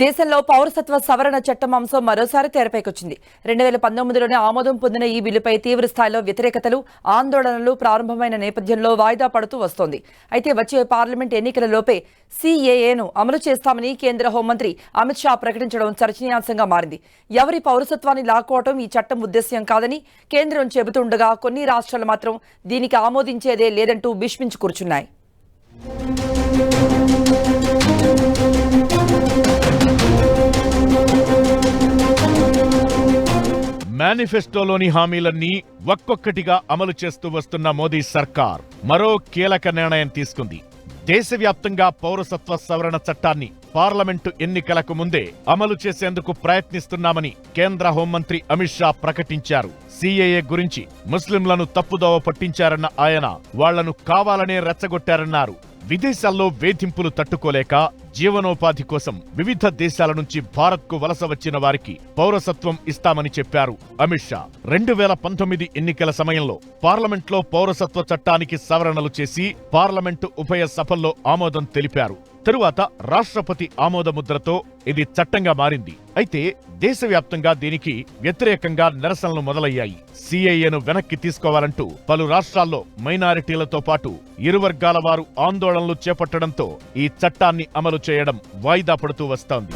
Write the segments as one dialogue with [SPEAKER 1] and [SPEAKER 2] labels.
[SPEAKER 1] దేశంలో పౌరసత్వ సవరణ చట్టం అంశం మరోసారి తెరపైకొచ్చింది. రెండు వేల పంతొమ్మిదిలోనే ఆమోదం పొందిన ఈ బిల్లుపై తీవ్ర స్థాయిలో వ్యతిరేకతలు ఆందోళనలు ప్రారంభమైన నేపథ్యంలో వాయిదా పడుతూ వస్తోంది. అయితే వచ్చే పార్లమెంట్ ఎన్నికల లోపే సీఏఏను అమలు చేస్తామని కేంద్ర హోంమంత్రి అమిత్ షా ప్రకటించడం చర్చనీయాంశంగా మారింది. ఎవరి పౌరసత్వాన్ని లాక్కోవటం ఈ చట్టం ఉద్దేశ్యం కాదని కేంద్రం చెబుతుండగా కొన్ని రాష్ట్రాలు మాత్రం దీనికి ఆమోదించేదే లేదంటూ భీష్మించి కూర్చున్నాయి.
[SPEAKER 2] మేనిఫెస్టోలోని హామీలన్నీ ఒక్కొక్కటిగా అమలు చేస్తూ వస్తున్న మోదీ సర్కార్ మరో కీలక నిర్ణయం తీసుకుంది. దేశవ్యాప్తంగా పౌరసత్వ సవరణ చట్టాన్ని పార్లమెంటు ఎన్నికలకు ముందే అమలు చేసేందుకు ప్రయత్నిస్తున్నామని కేంద్ర హోంమంత్రి అమిత్ షా ప్రకటించారు. సీఏఏ గురించి ముస్లింలను తప్పుదోవ పట్టించారన్న ఆయన వాళ్ళను కావాలనే రెచ్చగొట్టారన్నారు. విదేశాల్లో వేధింపులు తట్టుకోలేక జీవనోపాధి కోసం వివిధ దేశాల నుంచి భారత్కు వలస వచ్చిన వారికి పౌరసత్వం ఇస్తామని చెప్పారు అమిత్ షా. రెండు వేల పంతొమ్మిది ఎన్నికల సమయంలో పార్లమెంట్లో పౌరసత్వ చట్టానికి సవరణలు చేసి పార్లమెంటు ఉభయ సభల్లో ఆమోదం తెలిపారు. తరువాత రాష్ట్రపతి ఆమోదముద్రతో ఇది చట్టంగా మారింది. అయితే దేశవ్యాప్తంగా దీనికి వ్యతిరేకంగా నిరసనలు మొదలయ్యాయి. సిఐఏను వెనక్కి తీసుకోవాలంటూ పలు రాష్ట్రాల్లో మైనారిటీలతో పాటు ఇరు వర్గాల వారు ఆందోళనలు చేపట్టడంతో ఈ చట్టాన్ని అమలు చేయడం వాయిదా పడుతూ వస్తోంది.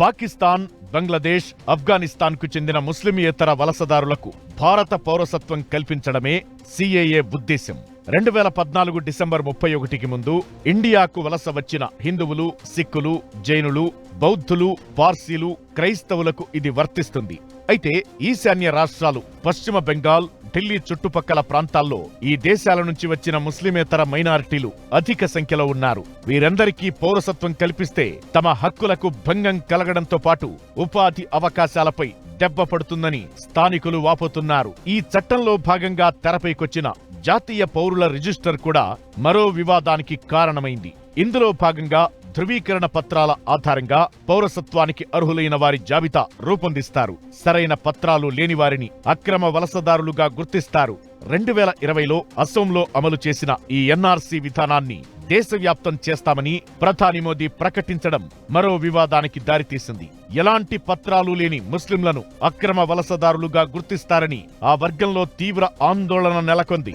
[SPEAKER 2] పాకిస్తాన్ బంగ్లాదేశ్ ఆఫ్ఘనిస్తాన్కు చెందిన ముస్లిమేతర వలసదారులకు భారత పౌరసత్వం కల్పించడమే సీఏఏ ఉద్దేశం రెండు వేల పద్నాలుగు డిసెంబర్ ముప్పై ఒకటికి ముందు ఇండియాకు వలస వచ్చిన హిందువులు సిక్కులు జైనులు బౌద్ధులు పార్సీలు క్రైస్తవులకు ఇది వర్తిస్తుంది. అయితే ఈశాన్య రాష్ట్రాలు పశ్చిమ బెంగాల్ ఢిల్లీ చుట్టుపక్కల ప్రాంతాల్లో ఈ దేశాల నుంచి వచ్చిన ముస్లిమేతర మైనారిటీలు అధిక సంఖ్యలో ఉన్నారు. వీరందరికీ పౌరసత్వం కల్పిస్తే తమ హక్కులకు భంగం కలగడంతో పాటు ఉపాధి అవకాశాలపై దెబ్బ పడుతుందని స్థానికులు వాపోతున్నారు. ఈ చట్టంలో భాగంగా తెరపైకొచ్చిన జాతీయ పౌరుల రిజిస్టర్ కూడా మరో వివాదానికి కారణమైంది. ఇందులో భాగంగా ధృవీకరణ పత్రాల ఆధారంగా పౌరసత్వానికి అర్హులైన వారి జాబితా రూపొందిస్తారు. సరైన పత్రాలు లేని వారిని అక్రమ వలసదారులుగా గుర్తిస్తారు. రెండు వేల ఇరవైలో అసోంలో అమలు చేసిన ఈ ఎన్ఆర్సీ విధానాన్ని దేశవ్యాప్తం చేస్తామని ప్రధాని మోదీ ప్రకటించడం మరో వివాదానికి దారితీసింది. ఎలాంటి పత్రాలు లేని ముస్లింలను అక్రమ వలసదారులుగా గుర్తిస్తారని ఆ వర్గంలో తీవ్ర ఆందోళన నెలకొంది.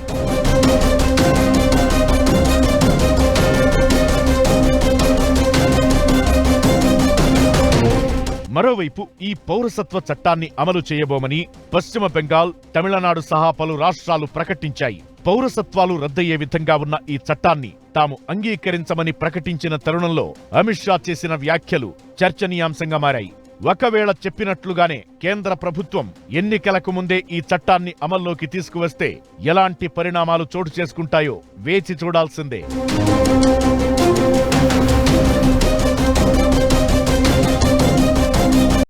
[SPEAKER 2] మరోవైపు ఈ పౌరసత్వ చట్టాన్ని అమలు చేయబోమని పశ్చిమ బెంగాల్ తమిళనాడు సహా పలు రాష్ట్రాలు ప్రకటించాయి. పౌరసత్వాలు రద్దయ్యే విధంగా ఉన్న ఈ చట్టాన్ని తాము అంగీకరించమని ప్రకటించిన తరుణంలో అమిత్ షా చేసిన వ్యాఖ్యలు చర్చనీయాంశంగా మారాయి. ఒకవేళ చెప్పినట్లుగానే కేంద్ర ప్రభుత్వం ఎన్నికలకు ముందే ఈ చట్టాన్ని అమల్లోకి తీసుకువస్తే ఎలాంటి పరిణామాలు చోటు చేసుకుంటాయో వేచి చూడాల్సిందే.